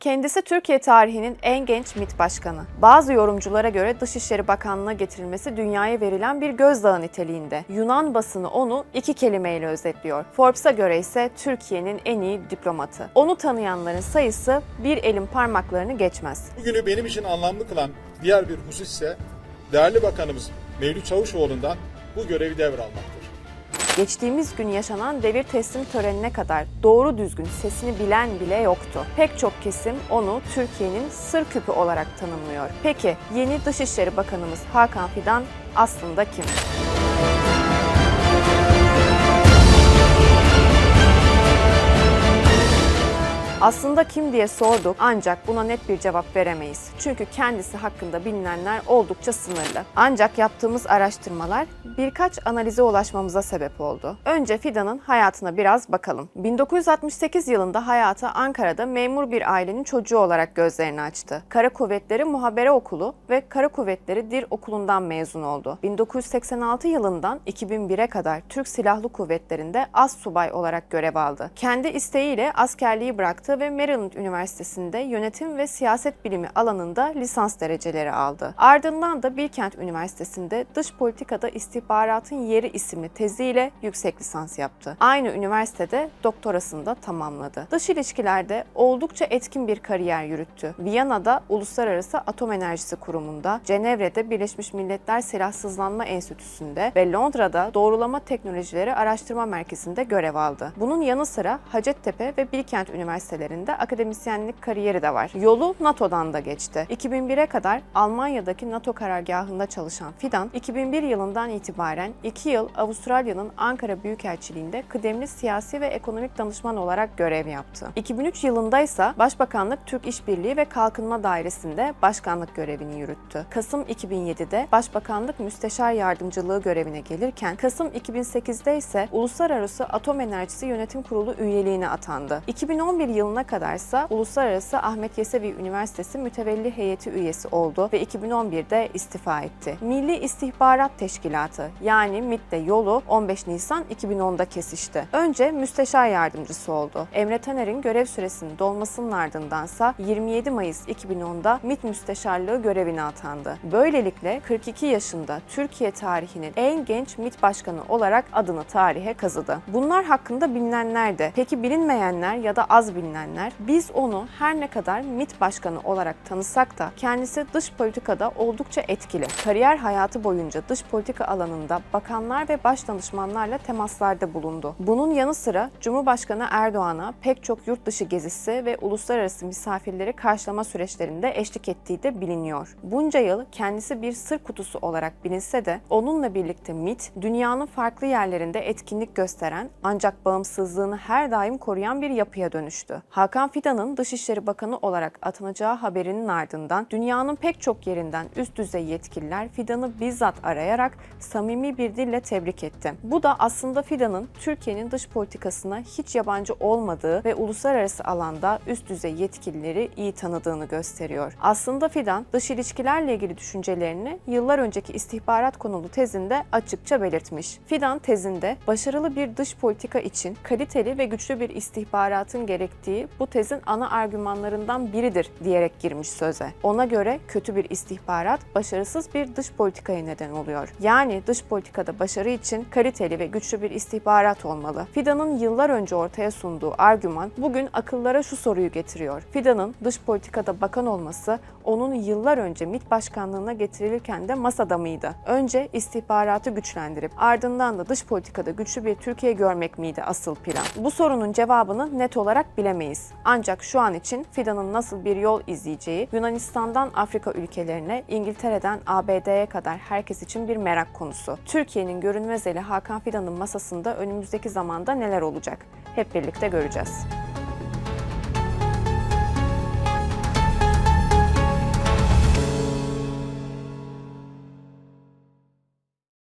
Kendisi Türkiye tarihinin en genç MİT başkanı. Bazı yorumculara göre Dışişleri Bakanlığı'na getirilmesi dünyaya verilen bir gözdağı niteliğinde. Yunan basını onu iki kelimeyle özetliyor. Forbes'a göre ise Türkiye'nin en iyi diplomatı. Onu tanıyanların sayısı bir elin parmaklarını geçmez. Bugünü benim için anlamlı kılan diğer bir husus ise değerli bakanımız Mevlüt Çavuşoğlu'ndan bu görevi devralmaktır. Geçtiğimiz gün yaşanan devir teslim törenine kadar doğru düzgün sesini bilen bile yoktu. Pek çok kesim onu Türkiye'nin sır küpü olarak tanımlıyor. Peki yeni Dışişleri Bakanımız Hakan Fidan aslında kim? Aslında kim diye sorduk ancak buna net bir cevap veremeyiz. Çünkü kendisi hakkında bilinenler oldukça sınırlı. Ancak yaptığımız araştırmalar birkaç analize ulaşmamıza sebep oldu. Önce Fidan'ın hayatına biraz bakalım. 1968 yılında hayata Ankara'da memur bir ailenin çocuğu olarak gözlerini açtı. Kara Kuvvetleri Muhabere Okulu ve Kara Kuvvetleri Dir Okulu'ndan mezun oldu. 1986 yılından 2001'e kadar Türk Silahlı Kuvvetleri'nde az subay olarak görev aldı. Kendi isteğiyle askerliği bıraktı ve Maryland Üniversitesi'nde yönetim ve siyaset bilimi alanında lisans dereceleri aldı. Ardından da Bilkent Üniversitesi'nde dış politikada istihbaratın yeri isimli teziyle yüksek lisans yaptı. Aynı üniversitede doktorasını da tamamladı. Dış ilişkilerde oldukça etkin bir kariyer yürüttü. Viyana'da Uluslararası Atom Enerjisi Kurumu'nda, Cenevre'de Birleşmiş Milletler Silahsızlanma Enstitüsü'nde ve Londra'da Doğrulama Teknolojileri Araştırma Merkezi'nde görev aldı. Bunun yanı sıra Hacettepe ve Bilkent Üniversitelerinde akademisyenlik kariyeri de var. Yolu NATO'dan da geçti. 2001'e kadar Almanya'daki NATO karargahında çalışan Fidan, 2001 yılından itibaren 2 yıl Avustralya'nın Ankara Büyükelçiliğinde kıdemli siyasi ve ekonomik danışman olarak görev yaptı. 2003 yılında ise Başbakanlık Türk İşbirliği ve Kalkınma Dairesi'nde başkanlık görevini yürüttü. Kasım 2007'de Başbakanlık Müsteşar Yardımcılığı görevine gelirken Kasım 2008'de ise Uluslararası Atom Enerjisi Yönetim Kurulu üyeliğine atandı. 2011 yılına kadarsa Uluslararası Ahmet Yesevi Üniversitesi Mütevelli Heyeti üyesi oldu ve 2011'de istifa etti. Milli İstihbarat Teşkilatı yani MİT'te yolu 15 Nisan 2010'da kesişti. Önce müsteşar yardımcısı oldu. Emre Taner'in görev süresinin dolmasının ardındansa 27 Mayıs 2010'da MİT Müsteşarlığı görevine atandı. Böylelikle 42 yaşında Türkiye tarihinin en genç MİT başkanı olarak adını tarihe kazıdı. Bunlar hakkında bilinenler de. Peki bilinmeyenler ya da az bilinenler biz onu her ne kadar MİT başkanı olarak tanısak da kendisi dış politikada oldukça etkili. Kariyer hayatı boyunca dış politika alanında bakanlar ve başdanışmanlarla temaslarda bulundu. Bunun yanı sıra Cumhurbaşkanı Erdoğan'a pek çok yurt dışı gezisi ve uluslararası misafirleri karşılama süreçlerinde eşlik ettiği de biliniyor. Bunca yıl kendisi bir sır kutusu olarak bilinse de onunla birlikte MİT dünyanın farklı yerlerinde etkinlik gösteren ancak bağımsızlığını her daim koruyan bir yapıya dönüştü. Hakan Fidan'ın Dışişleri Bakanı olarak atanacağı haberinin ardından dünyanın pek çok yerinden üst düzey yetkililer Fidan'ı bizzat arayarak samimi bir dille tebrik etti. Bu da aslında Fidan'ın Türkiye'nin dış politikasına hiç yabancı olmadığı ve uluslararası alanda üst düzey yetkilileri iyi tanıdığını gösteriyor. Aslında Fidan dış ilişkilerle ilgili düşüncelerini yıllar önceki istihbarat konulu tezinde açıkça belirtmiş. Fidan tezinde başarılı bir dış politika için kaliteli ve güçlü bir istihbaratın gerektiği bu tezin ana argümanlarından biridir diyerek girmiş söze. Ona göre kötü bir istihbarat başarısız bir dış politikaya neden oluyor. Yani dış politikada başarı için kaliteli ve güçlü bir istihbarat olmalı. Fidan'ın yıllar önce ortaya sunduğu argüman bugün akıllara şu soruyu getiriyor. Fidan'ın dış politikada bakan olması onun yıllar önce MİT başkanlığına getirilirken de masada mıydı? Önce istihbaratı güçlendirip ardından da dış politikada güçlü bir Türkiye görmek miydi asıl plan? Bu sorunun cevabını net olarak bilemeyiz. Ancak şu an için Fidan'ın nasıl bir yol izleyeceği Yunanistan'dan Afrika ülkelerine, İngiltere'den ABD'ye kadar herkes için bir merak konusu. Türkiye'nin görünmez eli Hakan Fidan'ın masasında önümüzdeki zamanda neler olacak? Hep birlikte göreceğiz.